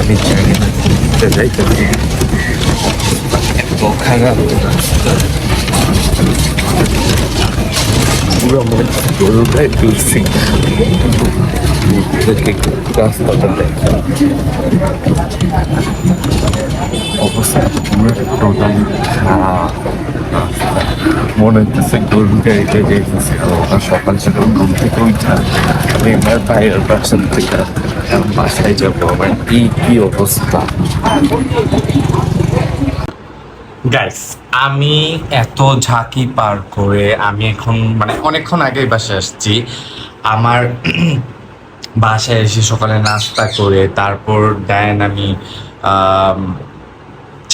আমি জানি না। ঘুরতে যাইতেছি এত খারাপ পুরো মনে হচ্ছে গরু গায়ে তুলছি রাস্তাটা দেখা অবস্থা পুরো টোটাল খারাপ। মনে হচ্ছে গরু গাড়িতে যেতেছি সকাল সকাল ঘুম থেকে উঠা আমি আমার বাইরের বাসার থেকে বাসায় আবার কি কি অবস্থা? গাইস আমি এত ঝাঁকি পার করে আমি এখন মানে অনেকক্ষণ আগেই বাসায় আসছি। আমার বাসায় এসে সকালে নাস্তা করে তারপর দেন আম,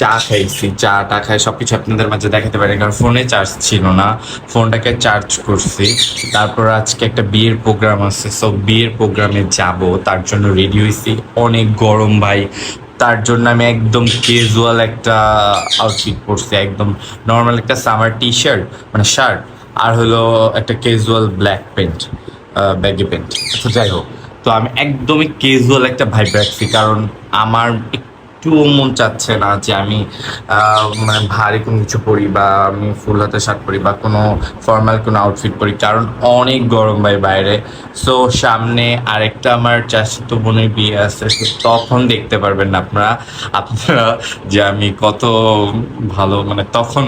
চা খাইছি চাটা খাই, সবকিছু আপনাদের মাঝে দেখাতে পারি কারণ ফোনে চার্জ ছিল না। ফোনটাকে চার্জ করছি। তারপর আজকে একটা বিয়ের প্রোগ্রাম আছে সো বিয়ের প্রোগ্রামে যাব, তার জন্য রেডি হয়েছি। অনেক গরম ভাই, তার জন্য আমি একদম ক্যাজুয়াল একটা আউটফিট পরছি, একদম নর্মাল একটা সামার টি শার্ট মানে শার্ট আর হলো একটা casual black pant baggy pant তো যাই হোক, তো আমি একদমই ক্যাজুয়াল একটা ভাইব রাখছি, কারণ আমার একটুও মন চাচ্ছে না যে আমি মানে ভারী কোনো কিছু পরি বা আমি ফুল হাতে শার্ট পরি বা কোনো ফর্মাল কোনো আউটফিট পরি কারণ অনেক গরম ভাই বাইরে। সো সামনে আরেকটা আমার চাচিতো বোনের বিয়ে আছে তখন দেখতে পারবেন না আপনারা। আপনারা যে আমি কত ভালো মানে তখন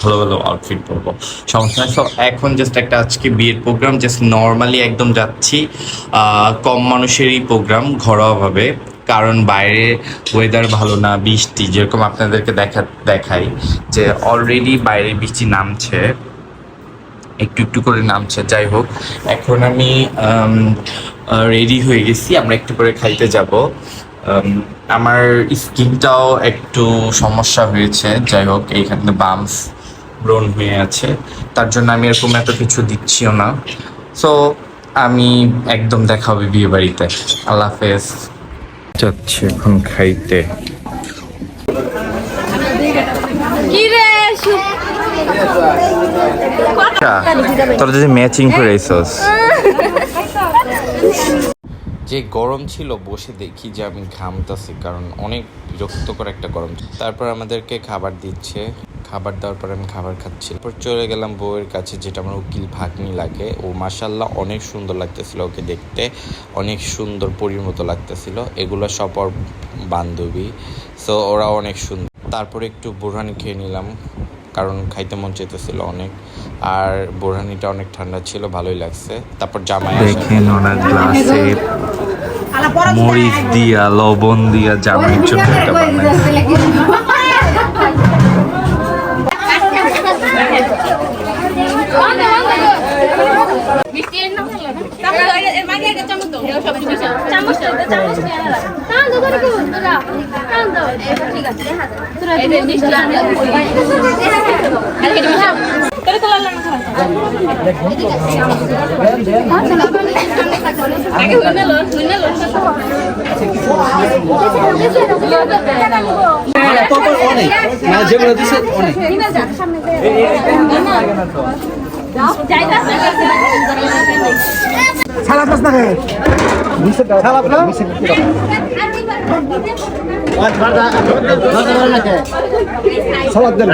ভালো ভালো আউটফিট পরবো। সমস্যা। So, এখন জাস্ট একটা আজকে বিয়ের প্রোগ্রাম জাস্ট নর্মালি একদম যাচ্ছি কম মানুষেরই প্রোগ্রাম ঘরোয়াভাবে। কারণ বাইরে ওয়েদার ভালো না, বৃষ্টি, যেরকম আপনাদেরকে দেখা, দেখাই যে অলরেডি বাইরে বৃষ্টি নামছে, একটু একটু করে নামছে, যাই হোক, এখন আমি রেডি হয়ে গেছি, আমরা একটু করে খাইতে যাব। আমার স্কিনটাও একটু সমস্যা হয়েছে, যাই হোক, এইখানে বামস ব্রন হয়ে আছে, তার জন্য আমি এরকম এত কিছু দিচ্ছিও না। সো আমি একদম দেখা হবে বিয়ে বাড়িতে। আল্লাহ হাফেজ। যাচ্ছি এখন খাইতে। কি রে যদি ম্যাচিং করে এসোস যে গরম ছিল বসে দেখি যে আমি ঘামতাছি কারণ অনেক বিরক্তকর একটা গরম। তারপর আমাদেরকে খাবার দিচ্ছে। খাবার দেওয়ার পর আমি খাবার খাচ্ছি তারপর চলে গেলাম বউয়ের কাছে, যেটা আমার উকিল ভাগ্নি লাগে। ও মাসাল্লাহ অনেক সুন্দর লাগতেছিল ওকে দেখতে। অনেক সুন্দর পরির মতো লাগতেছিল। এগুলো সব ওর বান্ধবী। সো ওরা অনেক সুন্দর। তারপরে একটু বোরহানি খেয়ে নিলাম, কারণ খাইতে মন চেতেছিল অনেক। আর বোরহানিটা অনেক ঠান্ডা ছিল, ভালোই লাগছে। তারপর জামাই মরিচ দিয়া, লবণ দিয়া জামাইয়ের জন্য একটা বানাই যেগুলো দিচ্ছে অনেক সালাদ পাস না সালাদ সালাদ দেন